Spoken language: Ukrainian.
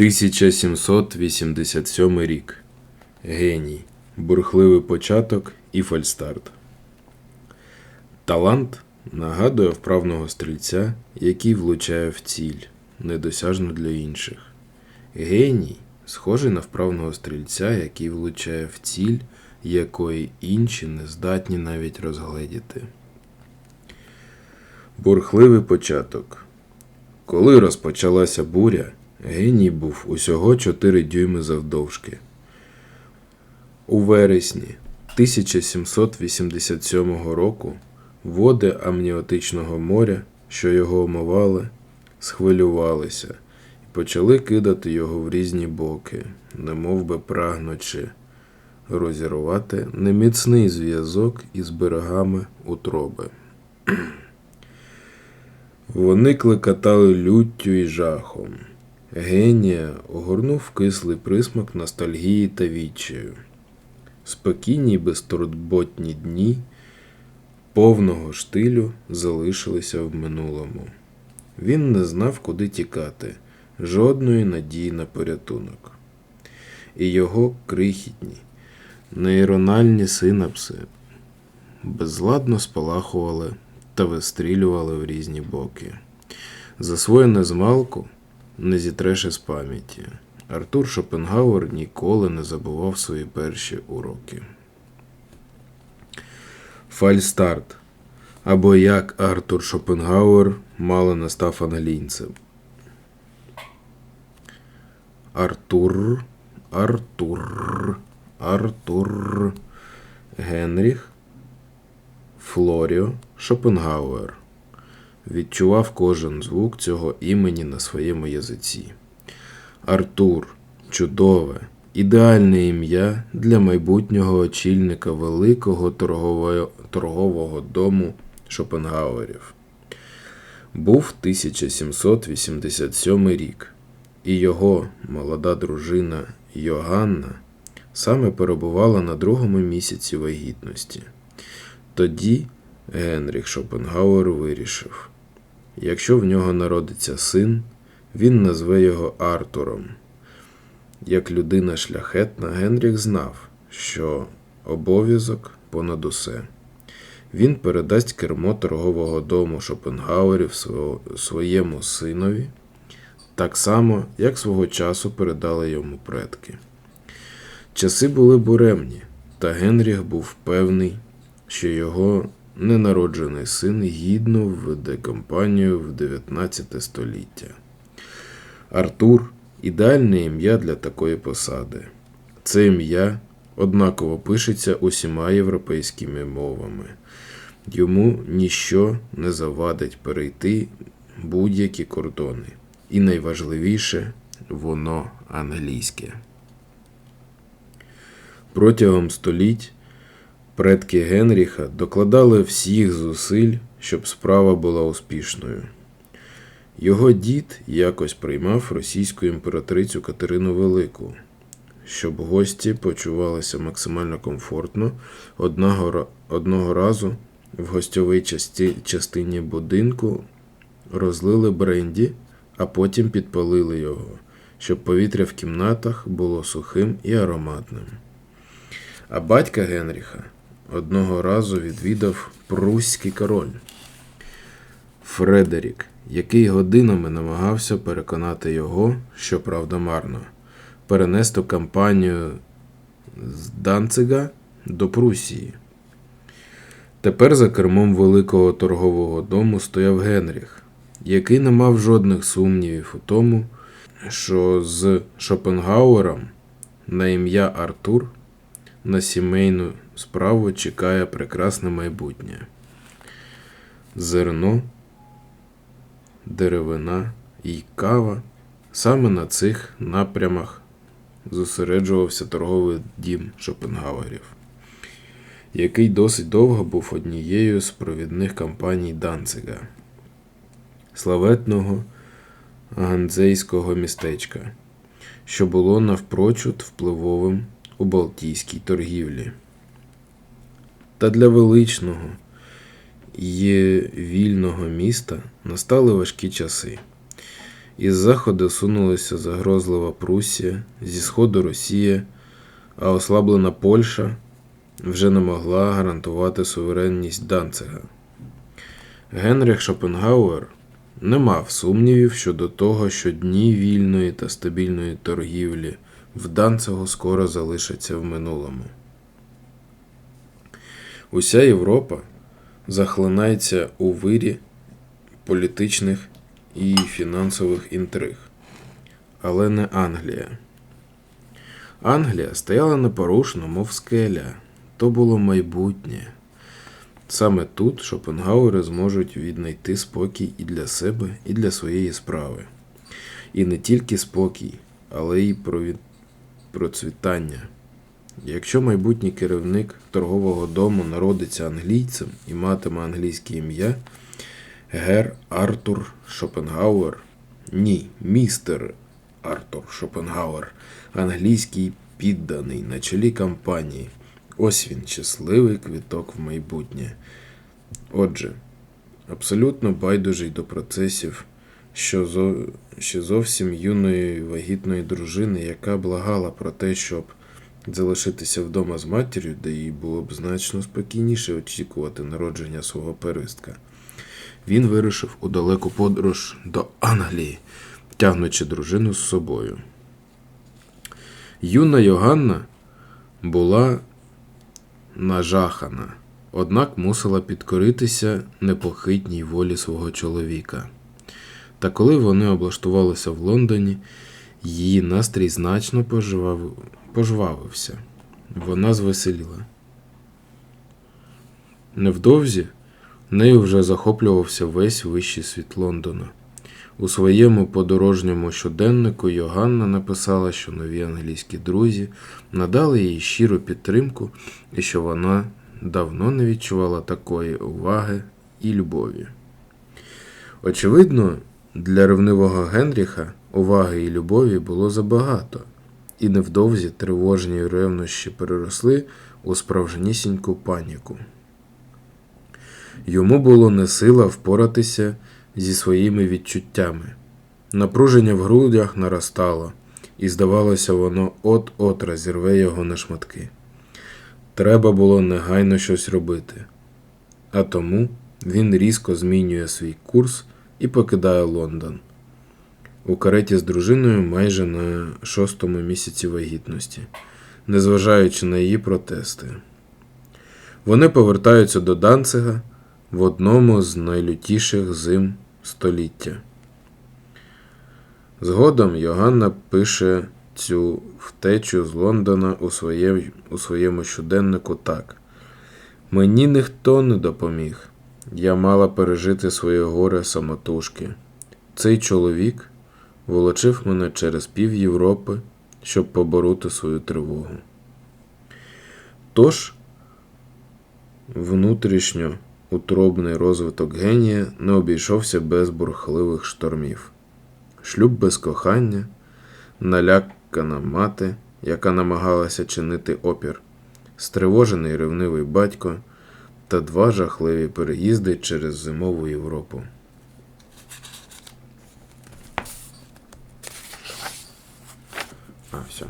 1787 рік. Геній. Бурхливий початок і фальстарт. Талант нагадує вправного стрільця, який влучає в ціль, недосяжну для інших. Геній схожий на вправного стрільця, який влучає в ціль, якої інші не здатні навіть розгледіти. Бурхливий початок. Коли розпочалася буря, геній був усього 4 дюйми завдовжки. У вересні 1787 року води амніотичного моря, що його омивали, схвилювалися і почали кидати його в різні боки, немов би прагнучи розірвати неміцний зв'язок із берегами утроби. Вони клекотали люттю і жахом. Генія огорнув кислий присмак ностальгії та відчаю. Спокійні й безтурботні дні повного штилю залишилися в минулому. Він не знав, куди тікати, жодної надії на порятунок. І його крихітні, нейрональні синапси безладно спалахували та вистрілювали в різні боки. Засвоєне змалку не зітреш із пам'яті. Артур Шопенгауер ніколи не забував свої перші уроки. Фальстарт. Або як Артур Шопенгауер мало не став англійцем. Артур, Артур, Артур, Генріх, Флоріо Шопенгауер. Відчував кожен звук цього імені на своєму язиці. Артур чудове, ідеальне ім'я для майбутнього очільника великого торгового, торгового дому Шопенгауерів. Був 1787 рік, і його молода дружина Йоганна саме перебувала на другому місяці вагітності. Тоді Генріх Шопенгауер вирішив, якщо в нього народиться син, він назве його Артуром. Як людина шляхетна, Генріх знав, що обов'язок понад усе. Він передасть кермо торгового дому Шопенгауерів своєму синові, так само, як свого часу передали йому предки. Часи були буремні, та Генріх був певний, що його ненароджений син гідно введе компанію в 19 століття. Артур ідеальне ім'я для такої посади. Це ім'я однаково пишеться усіма європейськими мовами. Йому ніщо не завадить перейти будь-які кордони. І найважливіше воно англійське. Протягом століть предки Генріха докладали всіх зусиль, щоб справа була успішною. Його дід якось приймав російську імператрицю Катерину Велику. Щоб гості почувалися максимально комфортно, одного, одного разу в гостьовій часті, частині будинку розлили бренді, а потім підпалили його, щоб повітря в кімнатах було сухим і ароматним. А батька Генріха одного разу відвідав Пруський король Фредерік, який годинами намагався переконати його, що правда марно, перенести кампанію з Данцига до Прусії. Тепер за кермом великого торгового дому стояв Генріх, який не мав жодних сумнівів у тому, що з Шопенгауером на ім'я Артур на сімейну справу чекає прекрасне майбутнє. Зерно, деревина і кава саме на цих напрямах зосереджувався торговий дім Шопенгауерів, який досить довго був однією з провідних компаній Данцига, славетного ганзейського містечка, що було навпрочуд впливовим у Балтійській торгівлі. Та для величного і вільного міста настали важкі часи. Із заходу сунулася загрозлива Прусія, зі сходу Росія, а ослаблена Польща вже не могла гарантувати суверенність Данцига. Генріх Шопенгауер не мав сумнівів щодо того, що дні вільної та стабільної торгівлі в Данцигу скоро залишаться в минулому. Уся Європа захлинається у вирі політичних і фінансових інтриг, але не Англія. Англія стояла непорушно, мов скеля. То було майбутнє. Саме тут Шопенгауери зможуть віднайти спокій і для себе, і для своєї справи. І не тільки спокій, але й процвітання. Якщо майбутній керівник торгового дому народиться англійцем і матиме англійське ім'я, гер Артур Шопенгауер, ні, містер Артур Шопенгауер, англійський підданий на чолі кампанії. Ось він, щасливий квіток в майбутнє. Отже, абсолютно байдужий до процесів, що зо... ще зовсім юної вагітної дружини, яка благала про те, щоб залишитися вдома з матір'ю, де їй було б значно спокійніше очікувати народження свого первістка. Він вирушив у далеку подорож до Англії, тягнучи дружину з собою. Юна Йоганна була нажахана, однак мусила підкоритися непохитній волі свого чоловіка. Та коли вони облаштувалися в Лондоні, її настрій значно пожвав... пожвавився. Вона звеселіла. Невдовзі нею вже захоплювався весь вищий світ Лондона. У своєму подорожньому щоденнику Йоганна написала, що нові англійські друзі надали їй щиру підтримку і що вона давно не відчувала такої уваги і любові. Очевидно, для ревнивого Генріха уваги і любові було забагато, і невдовзі тривожні ревнощі переросли у справжнісіньку паніку. Йому було не сила впоратися зі своїми відчуттями. Напруження в грудях наростало, і, здавалося, воно от-от розірве його на шматки. Треба було негайно щось робити. А тому він різко змінює свій курс і покидає Лондон. У кареті з дружиною майже на шостому місяці вагітності, незважаючи на її протести. Вони повертаються до Данцига в одному з найлютіших зим століття. Згодом Йоганна пише цю втечу з Лондона у, своє, у своєму щоденнику так: Мені ніхто не допоміг. Я мала пережити своє горе самотужки. Цей чоловік волочив мене через пів Європи, щоб побороти свою тривогу. Тож, внутрішньо утробний розвиток генія не обійшовся без бурхливих штормів. Шлюб без кохання, налякана мати, яка намагалася чинити опір, стривожений ревнивий батько та два жахливі переїзди через зимову Європу. А, все.